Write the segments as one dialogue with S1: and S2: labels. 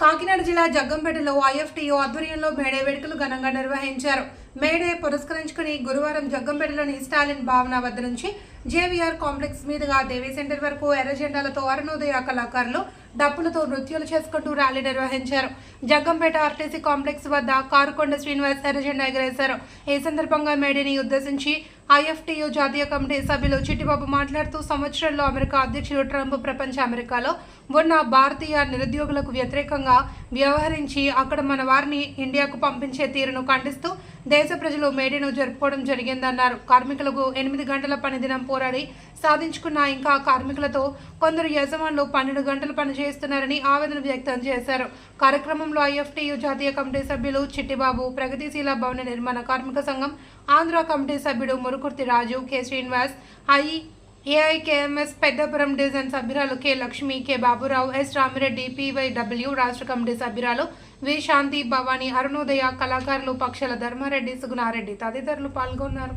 S1: కాకినాడ జిల్లా జగ్గంపేటలో ఐఎఫ్టీఓ ఆధ్వర్యంలో మేడే వేడుకలు ఘనంగా నిర్వహించారు. మేడే పురస్కరించుకుని గురువారం జగ్గంపేటలోని స్టాలిన్ భావన వద్ద నుంచి జేవీఆర్ కాంప్లెక్స్ మీదుగా దేవీ సెంటర్ వరకు ఎర్ర జెండాలతో అరుణోదయ కళాకారులు డప్పులతో నృత్యాలు చేసుకుంటూ ర్యాలీ నిర్వహించారు. జగ్గంపేట ఆర్టీసీ కాంప్లెక్స్ వద్ద కారుకొండ శ్రీనివాస్ ఎర్రజెండా ఎగరేశారు. ఈ సందర్భంగా మేడేని ఉద్దేశించి ఐఎఫ్టీయు జాతీయ కమిటీ సభ్యులు చిట్టిబాబు మాట్లాడుతూ సంవత్సరంలో అమెరికా అధ్యక్షుడు ట్రంప్ ప్రపంచ అమెరికాలో ఉన్న భారతీయ నిరుద్యోగులకు వ్యతిరేకంగా వ్యవహరించి అక్కడ మన వారిని ఇండియాకు పంపించే తీరును ఖండిస్తూ దేశ ప్రజలు మేడేను జరుపుకోవడం జరిగిందన్నారు. కార్మికులకు ఎనిమిది గంటల పనిదినం పోరాడి సాధించుకున్న ఇంకా కార్మికులతో కొందరు యజమానులు పన్నెండు గంటలు పనిచేస్తున్నారని ఆవేదన వ్యక్తం చేశారు. కార్యక్రమంలో ఐఎఫ్టీయు జాతీయ కమిటీ సభ్యులు చిట్టిబాబు ప్రగతిశీల భవన నిర్మాణ కార్మిక సంఘం ఆంధ్ర కమిటీ సభ్యుడు Murukurthi Raju K. Srinivas I AIKMS Peddapuram division సభ్యురాలు K. Lakshmi K. Baburao S. Ramireddy PYW రాష్ట్ర కమిటీ సభ్యురాలు వి. శాంతి భవాని అరుణోదయ కళాకారులు పక్షల ధర్మారెడ్డి సుగుణారెడ్డి తదితరులు పాల్గొన్నారు.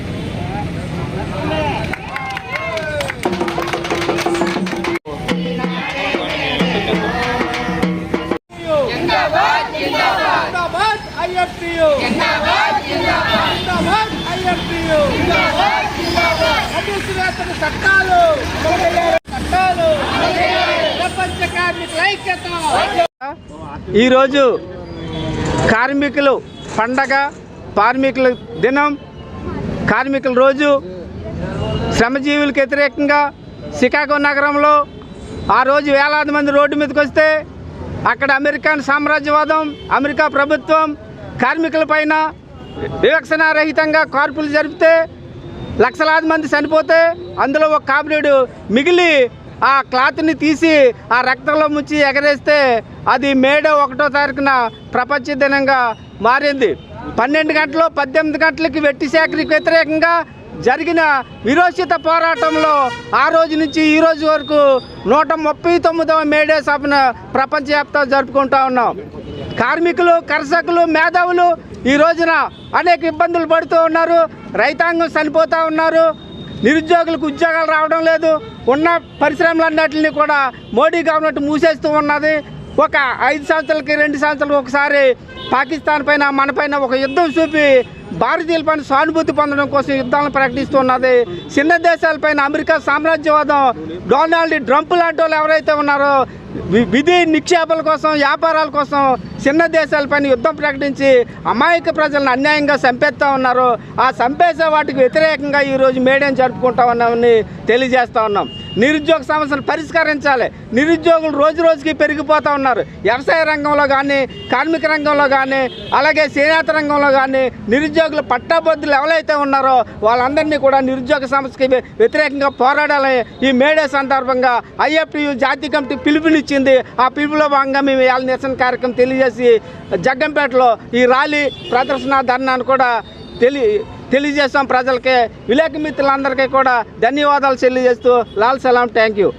S2: చట్టాలు. చట్టాలు. ప్రపంచ కార్మికుల ఐక్యత. ఈరోజు కార్మికులు పండగ కార్మికుల దినం కార్మికుల రోజు. శ్రమజీవులకు వ్యతిరేకంగా షికాగో నగరంలో ఆ రోజు వేలాది మంది రోడ్డు మీదకి వస్తే అక్కడ అమెరికన్ సామ్రాజ్యవాదం అమెరికా ప్రభుత్వం కార్మికుల పైన వివక్షణారహితంగా కార్పులు జరిపితే లక్షలాది మంది చనిపోతే అందులో ఒక కాపులేడు మిగిలి ఆ క్లాత్ని తీసి ఆ రక్తంలో ముంచి ఎగరేస్తే అది మేడే ఒకటో తారీఖున ప్రపంచ దినంగా మారింది. పన్నెండు గంటలు పద్దెనిమిది గంటలకి వెట్టి సేకరికి వ్యతిరేకంగా జరిగిన విరోచిత పోరాటంలో ఆ రోజు నుంచి ఈ రోజు వరకు నూట ముప్పై తొమ్మిదవ మేడే సభను ప్రపంచవ్యాప్తంగా జరుపుకుంటా ఉన్నాం. కార్మికులు కర్షకులు మేధావులు ఈ రోజున అనేక ఇబ్బందులు పడుతూ ఉన్నారు. రైతాంగం చనిపోతూ ఉన్నారు. నిరుద్యోగులకు ఉద్యోగాలు రావడం లేదు. ఉన్న పరిశ్రమలన్నింటినీ కూడా మోడీ గవర్నమెంట్ మూసేస్తూ ఉన్నది. ఒక ఐదు సంవత్సరాలకి రెండు సంవత్సరాలు ఒకసారి పాకిస్తాన్ పైన మన పైన ఒక యుద్ధం చూపి భారతీయుల పైన సానుభూతి పొందడం కోసం యుద్ధాలను ప్రకటిస్తున్నది చిన్న దేశాలపైన అమెరికా సామ్రాజ్యవాదం డొనాల్డ్ ట్రంప్ లాంటి వాళ్ళు ఎవరైతే ఉన్నారో విధి నిక్షేపాల కోసం వ్యాపారాల కోసం చిన్న దేశాలపైన యుద్ధం ప్రకటించి అమాయక ప్రజలను అన్యాయంగా చంపేస్తూ ఉన్నారు. ఆ చంపేసే వాటికి వ్యతిరేకంగా ఈరోజు మేడం జరుపుకుంటా ఉన్నామని తెలియజేస్తా ఉన్నాం. నిరుద్యోగ సమస్యను పరిష్కరించాలి. నిరుద్యోగులు రోజు రోజుకి పెరిగిపోతూ ఉన్నారు. వ్యవసాయ రంగంలో కానీ కార్మిక రంగంలో కానీ అలాగే చేనేత రంగంలో కానీ నిరుద్యోగులు పట్టాబద్దులు ఎవరైతే ఉన్నారో వాళ్ళందరినీ కూడా నిరుద్యోగ సమస్యకి వ్యతిరేకంగా పోరాడాలని ఈ మేడే సందర్భంగా ఐఎఫ్టియు జాతీయ కమిటీ పిలుపుని పిలిచింది ఆ పిలుపులో భాగంగా మేము ఇవాళ నిరసన కార్యక్రమం తెలియజేసి జగ్గంపేటలో ఈ ర్యాలీ ప్రదర్శన ధర్నాను కూడా తెలి తెలియజేస్తాం ప్రజలకి. విలేక మిత్రులందరికీ కూడా ధన్యవాదాలు తెలియజేస్తూ లాల్ సలాం. Thank you